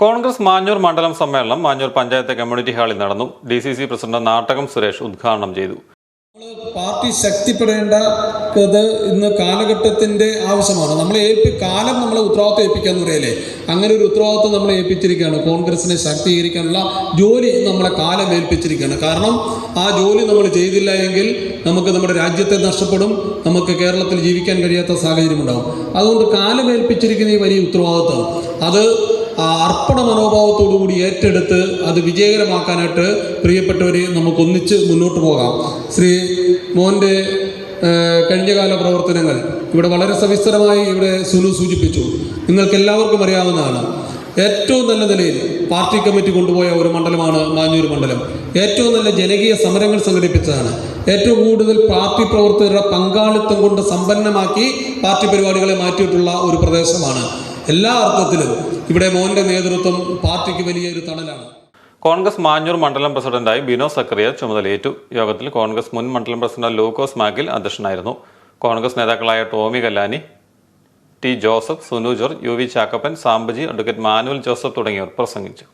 കോൺഗ്രസ് മാഞ്ഞൂർ മണ്ഡലം സമ്മേളനം മാഞ്ഞൂർ പഞ്ചായത്ത് കമ്മ്യൂണിറ്റി ഹാളിൽ നടന്നു. D C C president Nattakam Suresh ഉദ്ഘാടനം ചെയ്തു. പാർട്ടി ശക്തിപ്പെടേണ്ടത് ഇന്ന് കാലഘട്ടത്തിന്റെ ആവശ്യമാണ്. നമ്മളെ കാലം നമ്മളെ ഉത്തരവാദിത്വം ഏൽപ്പിക്കാന്ന് പറയല്ലേ അങ്ങനെ ഒരു ഉത്തരവാദിത്വം നമ്മളെ ഏൽപ്പിച്ചിരിക്കുകയാണ്. കോൺഗ്രസിനെ ശാക്തീകരിക്കാനുള്ള ജോലി നമ്മളെ കാലം ഏൽപ്പിച്ചിരിക്കുകയാണ്. കാരണം ആ ജോലി നമ്മൾ ചെയ്തില്ല എങ്കിൽ നമുക്ക് നമ്മുടെ രാജ്യത്തെ നഷ്ടപ്പെടും നമുക്ക് കേരളത്തിൽ ജീവിക്കാൻ കഴിയാത്ത സാഹചര്യം ഉണ്ടാകും അതുകൊണ്ട് കാലം ഏൽപ്പിച്ചിരിക്കുന്ന ഈ വലിയ ഉത്തരവാദിത്വം അത് അർപ്പണ മനോഭാവത്തോടു കൂടി ഏറ്റെടുത്ത് അത് വിജയകരമാക്കാനായിട്ട് പ്രിയപ്പെട്ടവരെ നമുക്ക് ഒന്നിച്ച് മുന്നോട്ട് പോകാം. ശ്രീ മോന്റെ കഴിഞ്ഞകാല പ്രവർത്തനങ്ങൾ ഇവിടെ വളരെ സവിസ്തരമായി ഇവിടെ സുനു സൂചിപ്പിച്ചു. നിങ്ങൾക്ക് എല്ലാവർക്കും അറിയാവുന്നതാണ്. ഏറ്റവും നല്ല നിലയിൽ പാർട്ടി കമ്മിറ്റി കൊണ്ടുപോയ ഒരു മണ്ഡലമാണ് മാഞ്ഞൂർ മണ്ഡലം. ഏറ്റവും നല്ല ജനകീയ സമരങ്ങൾ സംഘടിപ്പിച്ചതാണ്. ഏറ്റവും കൂടുതൽ പാർട്ടി പ്രവർത്തകരുടെ പങ്കാളിത്തം കൊണ്ട് സമ്പന്നമാക്കി പാർട്ടി പരിപാടികളെ മാറ്റിയിട്ടുള്ള ഒരു പ്രദേശമാണ്. എല്ലാ അർത്ഥത്തിലും ഇവിടെ മോന്റെ നേതൃത്വം പാർട്ടിക്ക് വലിയൊരു തണലാണ്. കോൺഗ്രസ് മാഞ്ഞൂർ മണ്ഡലം പ്രസിഡന്റായി ബിനോ സക്കറിയ ചുമതലയേറ്റു. യോഗത്തിൽ കോൺഗ്രസ് മുൻ മണ്ഡലം പ്രസിഡന്റ് ലൂക്കോസ് മാഗിൽ അധ്യക്ഷനായിരുന്നു. കോൺഗ്രസ് നേതാക്കളായ Tomy Kallani T Joseph Sunu George U V Chackappan Sambaji advocate Manuel Joseph തുടങ്ങിയവർ പ്രസംഗിച്ചു.